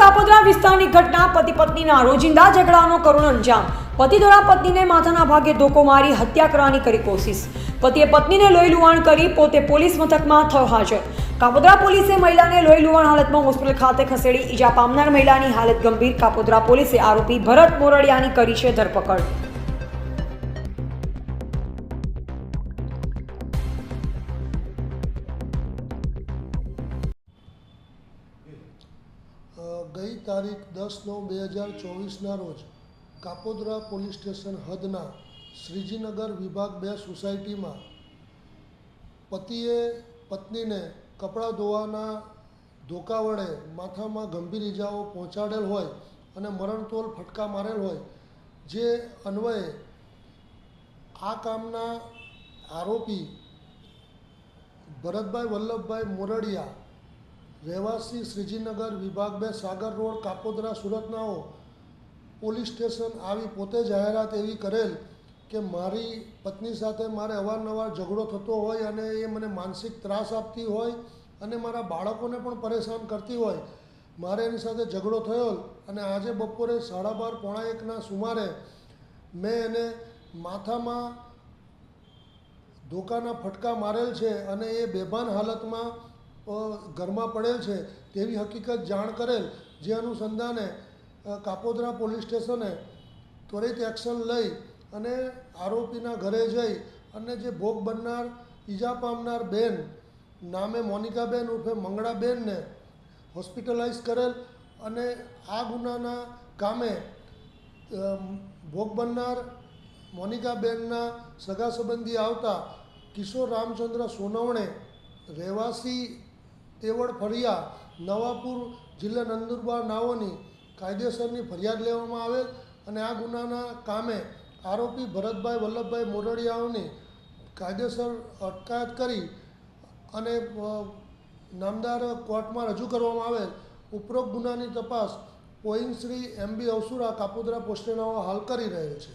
કાપોદ્રા વિસ્તારની ઘટના, પતિ પત્નીના રોજિંદા ઝઘડાનો કરુણ અંજામ. પતિ દ્વારા પત્નીને માથાના ભાગે ધોકો મારી હત્યા કરવાની કરી કોશિશ. પતિએ પત્નીને લોહી લુહાણ કરી પોતે પોલીસ મથકમાં થયો હાજર. કાપોદરા પોલીસે મહિલાને લોહી લુહાણ હાલતમાં હોસ્પિટલ ખાતે ખસેડી ઈજા પામનાર મહિલાની હાલત ગંભીર. કાપોદ્રા પોલીસે આરોપી ભરત મોરડિયાની કરી છે ધરપકડ. ગઈ તારીખ દસ નવ બે હજાર ચોવીસના રોજ કાપોદરા પોલીસ સ્ટેશન હદના શ્રીજીનગર વિભાગ બે સોસાયટીમાં પતિએ પત્નીને કપડાં ધોવાના ધોકા વડે માથામાં ગંભીર ઇજાઓ પહોંચાડેલ હોય અને મરણતોલ ફટકા મારેલ હોય, જે અન્વયે આ કામના આરોપી ભરતભાઈ વલ્લભભાઈ મોરડિયા રહેવાસી શ્રીજીનગર વિભાગ બે સાગર રોડ, કાપોદરા, સુરતનાઓ પોલીસ સ્ટેશન આવી પોતે જાહેરાત એવી કરેલ કે મારી પત્ની સાથે મારે અવારનવાર ઝઘડો થતો હોય અને એ મને માનસિક ત્રાસ આપતી હોય અને મારા બાળકોને પણ પરેશાન કરતી હોય. મારે એની સાથે ઝઘડો થયો અને આજે બપોરે સાડા બાર પોણા એકના સુમારે મેં એને માથામાં ધોકાના ફટકા મારેલ છે અને એ બેભાન હાલતમાં ઘરમાં પડેલ છે તેવી હકીકત જાણ કરેલ જે અનુસંધાને કાપોદરા પોલીસ સ્ટેશને ત્વરિત એક્શન લઈ અને આરોપીના ઘરે જઈ અને જે ભોગ બનનાર, ઈજા પામનાર બેન નામે મોનિકાબેન ઉર્ફે મંગળાબેનને હોસ્પિટલાઇઝ કરેલ અને આ ગુનાના કામે ભોગ બનનાર મોનિકાબેનના સગા સંબંધી આવતા કિશોર રામચંદ્ર સોનવણે રહેવાસી તેવડ ફળિયા, નવાપુર જિલ્લા નંદુરબાર નાઓની કાયદેસરની ફરિયાદ લેવામાં આવેલ અને આ ગુનાના કામે આરોપી ભરતભાઈ વલ્લભભાઈ મોરડિયાઓની કાયદેસર અટકાયત કરી અને નામદાર કોર્ટમાં રજૂ કરવામાં આવેલ ઉપરોક્ત ગુનાની તપાસ પોઈંગ શ્રી એમ બી અવસુરા કાપોદરા પોસ્ટેનાઓ હાલ કરી રહેલ છે.